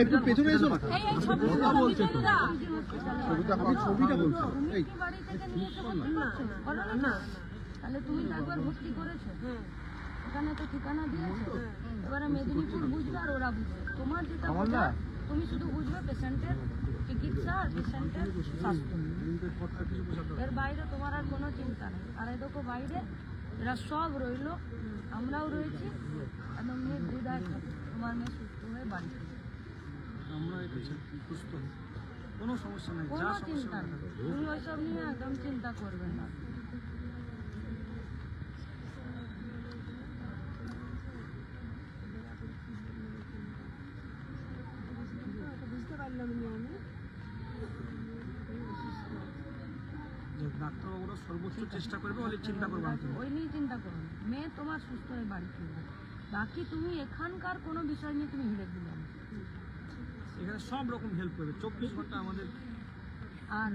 একটু পেছনে এসো না। এই এই ছবিটা বলছে ছবিটা আমি ছবিটা বলছি। এই তুমি না তাহলে একবার ভর্তি করেছ। এখানে তো ঠিকানা দিয়েছ। এবারে মেদিনীপুর বুঝবে আর ওরা বুঝবে। তোমার যেটা বোঝা, তুমি শুধু বুঝবে পেশেন্টের চিকিৎসা আর পেশেন্টের স্বাস্থ্য। এর বাইরে তোমার আর কোনো চিন্তা নেই। আর দেখো বাইরে এরা সব রইল। আমরাও রয়েছি। একদম নির্দ্বিধায় থাকো। তোমার মেয়ে সুস্থ হয়ে বাড়ি। আমরা সুস্থ কোনো সমস্যা নেই কোনো চিন্তা নেই। তুমি ওইসব নিয়ে একদম চিন্তা করবে না। বুঝতে পারলাম না আমি যে ডাক্তারবাবুরা সর্বোচ্চ চেষ্টা করবে বলে চিন্তা করব ওই নিয়ে চিন্তা করো মেয়ে তোমার সুস্থ হয়ে বাড়ি ফিরবে। বাকি তুমি এখানকার কোনো বিষয় নিয়ে তুমি দিলে এখানে সব রকম হেল্প করবে। চব্বিশ ঘণ্টা আমাদের আর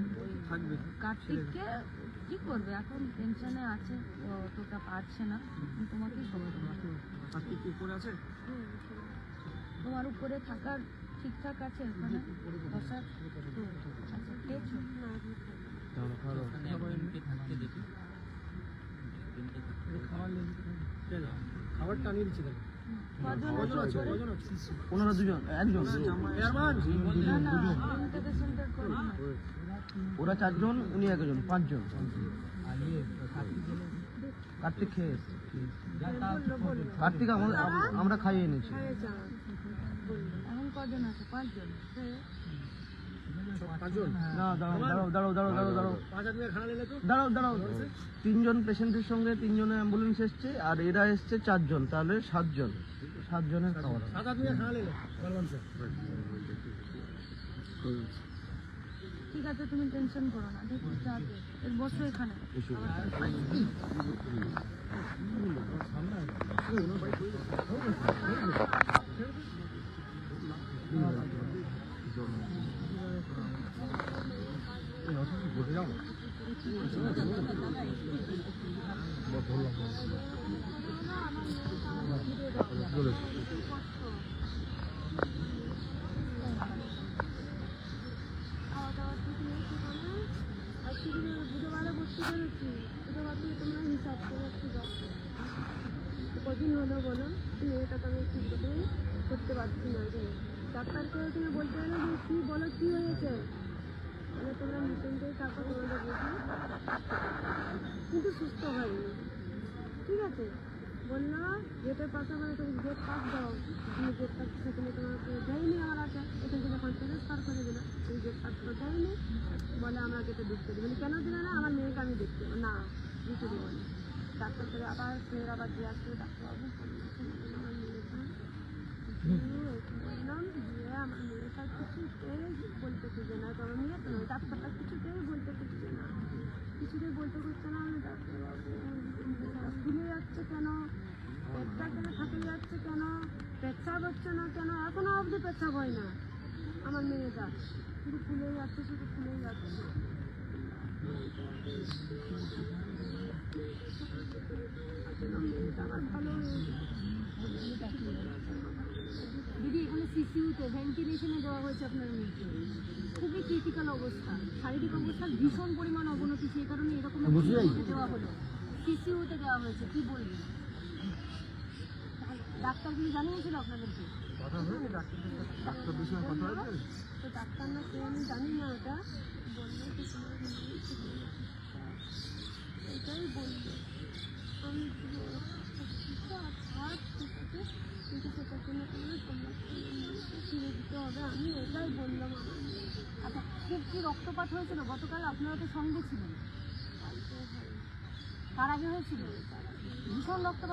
থাকবে। কার্তিককে কি করবে? এখন টেনশনে আছে অতটা পারছে না। আমি তোমাকেই সময় দেবো। কার্তিক কি করে আছে? তোমার উপরে থাকার ঠিকঠাক আছে ওখানে? বসার? ওরা চারজন উনি একজন পাঁচজন। কার্তিক খেয়ে কার্তিক আমরা খাইয়ে এনেছি। কজন আছে? পাঁচজন। তিনজন পেশেন্টের সঙ্গে তিনজনের অ্যাম্বুলেন্স এসছে আর এরা এসছে চারজন তাহলে সাতজন। সাতজনের স্যার। ঠিক আছে তুমি টেনশন করো না দেখো এর বসো এখানে। নেই সেখানে আর শুধু বুধবারে ভর্তি করেছি বুধবার থেকে করে একটু দাও তো কদিন হলো বলো মেয়েটাকে আমি ঠিক করে করতে পারছি না ডাক্তারকে তুমি বলতে গেলে যে কী বলো, কী হয়েছে? মানে তোমরা মিটিংটাই থাকো, তোমাদের বুঝি? কিন্তু সুস্থ হয়নি। ঠিক আছে? বলল, গেটের পাশে মানে তুমি গেট পাস দাও। তুমি গেট পাস সেখানে তোমাকে দেয়নি আমার আছে এখান থেকে যখন ট্রান্সফার করে দিল। তুমি গেট পাস তো দেয়নি। বলে, আমরা গেটে ঢুকতে দিই। কেন দিলে না? আমার মেয়েকে আমি দেখতে। না, দিতে দেবো না। ডাক্তার করে আবার ফের আবার দিয়ে আসবে ডাক্তারবাবু। আমার মেয়েটা বললাম যে আমার মেয়েটা কিছুতেই নয়, ডাক্তারটা কিছুতেই বলতে পারছে না। কিছুতেই বলতে পারছে না আমি ডাক্তারবাবু ফুলে যাচ্ছে কেন? পেটটা কেন থাকে যাচ্ছে কেন? পেচ্ছাপ হচ্ছে না কেন? এখনও অবধি পেচ্ছাপ হয় না। আমার মেয়েটা শুধু ফুলে যাচ্ছে শুধু ফুলে যাচ্ছে। এখানে সিসিউতে ভেন্টিলেশনে দেওয়া হয়েছে আপনার মেয়েকে খুবই ক্রিটিক্যাল অবস্থা। শারীরিক অবস্থার ভীষণ পরিমাণ অবনতি সেই কারণে এরকম দেওয়া হলো। সিসিউতে দেওয়া হয়েছে কি বলবেন ডাক্তার কি জানিয়েছিল আপনাদেরকে তো ডাক্তার না কে আমি জানি না ওটা। বলল। এটাই বলল আমি আর আছে। কিন্তু সেটার জন্য ফিরে দিতে হবে আমি এটাই বললাম আচ্ছা খুব কি রক্তপাত হয়েছিল? গতকাল আপনারা তো সঙ্গে ছিলেন। তার আগে হয়েছিল? ভীষণ রক্তপাত